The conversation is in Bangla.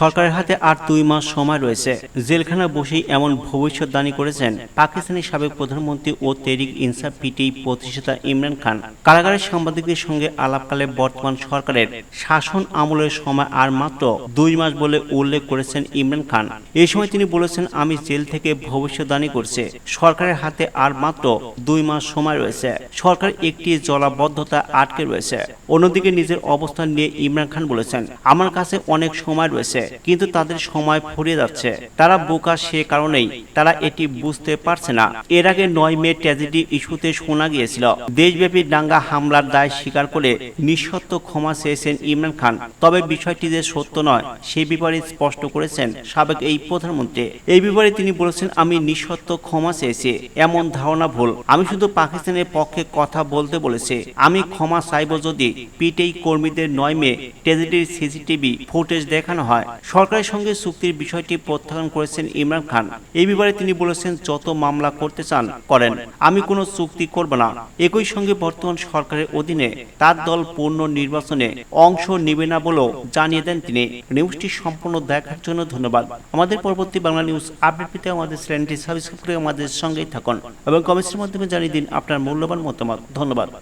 সরকারের হাতে আর দুই মাস সময় রয়েছে। জেলখানা বসেই এমন ভবিষ্যৎবাণী করেছেন পাকিস্তানের সাবেক প্রধানমন্ত্রী ও তেরিক ইনসাফ পিটি প্রতিষ্ঠাতা ইমরান খান। কারাগারের সাংবাদিকদের সঙ্গে আলাপকালে বর্তমান সরকারের শাসন আমলের সময় আর মাত্র দুই মাস বলে উল্লেখ করেছেন ইমরান খান। এই সময় তিনি বলেছেন, আমি জেল থেকে ভবিষ্যৎবাণী করছে। সরকারের হাতে আর মাত্র দুই মাস সময় রয়েছে। সরকার একটি জলাবদ্ধতা আটকে রয়েছে। অন্যদিকে নিজের অবস্থান নিয়ে ইমরান খান বলেছেন, আমার কাছে অনেক সময় রয়েছে। কিন্তু তাদের সময় ফুরিয়ে যাচ্ছে। তারা বোকা সে কারণেই। তারা এটি বুঝতে পারছে না। এর আগে নয় মে ট্র্যাজেডি ইস্যুতে শোনা গিয়েছিল, দেশব্যাপী দাঙ্গা হামলার দায় স্বীকার করে নিঃশর্ত ক্ষমা চেয়েছেন ইমরান খান। তবে বিষয়টি যে সত্য নয় সেই ব্যাপারে স্পষ্ট করেছেন সাবেক এই প্রধানমন্ত্রী। এই ব্যাপারে তিনি বলেছেন, আমি নিঃশর্ত ক্ষমা চেয়েছি। এমন ধারণা ভুল। আমি শুধু পাকিস্তানের পক্ষে কথা বলতে বলেছি। আমি ক্ষমা চাইব যদি পিটেই কর্মীদের নয় মে ট্র্যাজেডির সিসিটিভি ফুটেজ দেখানো হয়। সরকারের সঙ্গে চুক্তির বিষয়টি প্রত্যাখ্যান করেছেন ইমরান খান। এই ব্যাপারে তিনি বলেছেন, যত মামলা করতে চান, করেন। আমি কোনো চুক্তি করব না। একই সঙ্গে বর্তমান সরকারের অধীনে তার দল পূর্ণ নির্বাচনে অংশ নেবে না বলেও জানিয়ে দেন তিনি। নিউজটি সম্পূর্ণ দেখার জন্য ধন্যবাদ। আমাদের পরবর্তী বাংলা নিউজ আপডেট পেতে আমাদের চ্যানেলটি সাবস্ক্রাইব করে আমাদের সঙ্গেই থাকুন এবং কমেন্টের মাধ্যমে জানিয়ে দিন আপনার মূল্যবান মতামত। ধন্যবাদ।